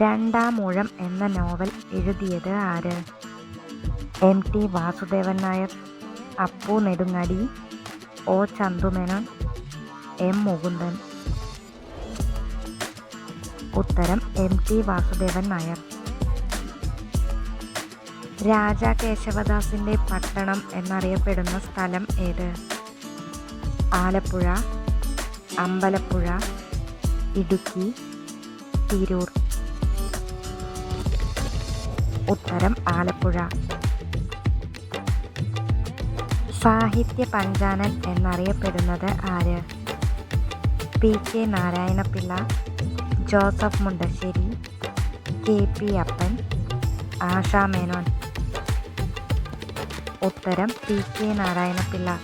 രണ്ടാമൂഴം എന്ന നോവൽ എഴുതിയത് ആര്? M T Vasudevan Nair Appu Nedungadi O Chandu Menon M Mukundan. ഉത്തരം എം ടി വാസുദേവൻ നായർ. രാജാ കേശവദാസിന്റെ പട്ടണം എന്നറിയപ്പെടുന്ന സ്ഥലം ഏത്? ആലപ്പുഴ അമ്പലപ്പുഴ ഇടുക്കി തിരൂർ. ഉത്തരം ആലപ്പുഴ. സാഹിത്യ പഞ്ചാനൻ എന്നറിയപ്പെടുന്നത് ആര്? P K Narayanapillai Joseph Mundassery K P Appan Asha Menon. ഉത്തരം പി കെ നാരായണപിള്ള.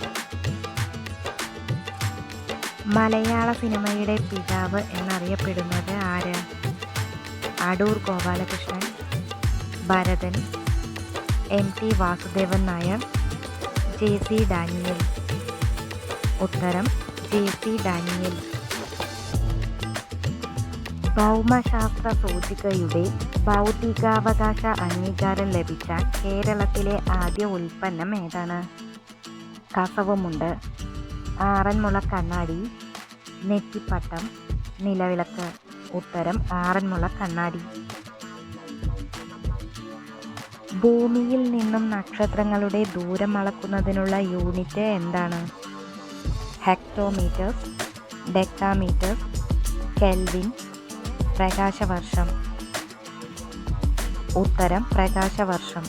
മലയാള സിനിമയുടെ പിതാവ് എന്നറിയപ്പെടുന്നത് ആര്? Adoor Gopalakrishnan Bharathan M T Vasudevan Nair J C Daniel. ഉത്തരം ജെ സി ഡാനിയൽ. ഭൗമശാസ്ത്ര സൂചികയുടെ ഭൗതികാവകാശ അംഗീകാരം ലഭിച്ച കേരളത്തിലെ ആദ്യ ഉൽപ്പന്നം ഏതാണ്? കസവുമുണ്ട് ആറന്മുള കണ്ണാടി നെറ്റിപ്പട്ടം നിലവിളക്ക്. ഉത്തരം ആറന്മുള കണ്ണാടി. ഭൂമിയിൽ നിന്നും നക്ഷത്രങ്ങളുടെ ദൂരം അളക്കുന്നതിനുള്ള യൂണിറ്റ് എന്താണ്? ഹെക്ടോമീറ്റർ ഡെക്കാമീറ്റർ കെൽവിൻ പ്രകാശവർഷം. ഉത്തരം പ്രകാശവർഷം.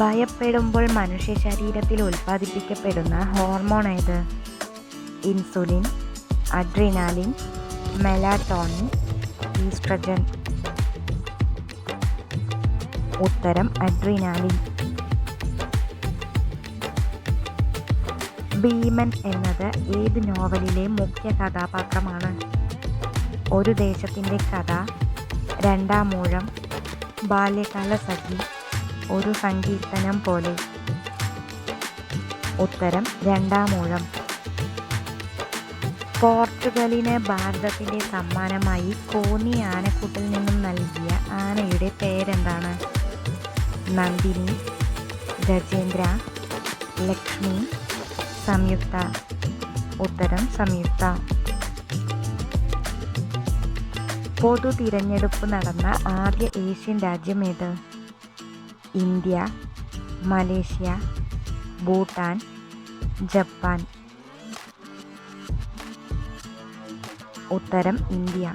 ഭയപ്പെടുമ്പോൾ മനുഷ്യ ശരീരത്തിൽ ഉൽപ്പാദിപ്പിക്കപ്പെടുന്ന ഹോർമോൺ ഏത്? Insulin adrenaline melatonin oestrogen. ഉത്തരം അഡ്രിനാലിൻ. ഭീമൻ എന്നത് ഏത് നോവലിലെ മുഖ്യ കഥാപാത്രമാണ്? ഒരു ദേശത്തിന്റെ കഥ രണ്ടാം രണ്ടാമൂഴം ബാല്യകാല സഖി ഒരു സങ്കീർത്തനം പോലെ. ഉത്തരം രണ്ടാം രണ്ടാമൂഴം പോർച്ചുഗലിന് ഭാരതത്തിന്റെ സമ്മാനമായി കോന്നി ആനക്കൂട്ടിൽ നിന്നും നൽകിയ ആനയുടെ പേരെന്താണ്? നന്ദിനി ഗജേന്ദ്ര ലക്ഷ്മി സംയുക്ത. ഉത്തരം സംയുക്ത. പൊതു തിരഞ്ഞെടുപ്പ് നടന്ന ആദ്യ ഏഷ്യൻ രാജ്യം ഏത്? India Malaysia Bhutan Japan. ഉത്തരം ഇന്ത്യ.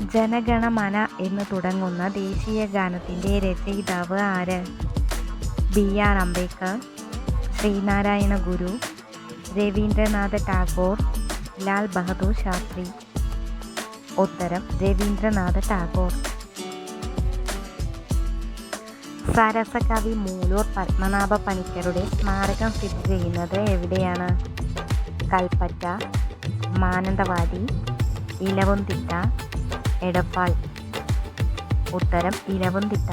ജനഗണമന എന്ന് തുടങ്ങുന്ന ദേശീയ ഗാനത്തിന്റെ രചയിതാവ് ആര്? B R Ambedkar Sreenarayana Guru Rabindranath Tagore Lal Bahadur Shastri. ഉത്തരം രവീന്ദ്രനാഥ് ടാഗോർ. സരസകവി മൂലൂർ പത്മനാഭ പണിക്കരുടെ സ്മാരകം സ്ഥിതി ചെയ്യുന്നത് എവിടെയാണ്? കൽപ്പറ്റ മാനന്തവാടി ഇലവുംതിട്ട എടപ്പാൾ. ഉത്തരം ഇലവുംതിട്ട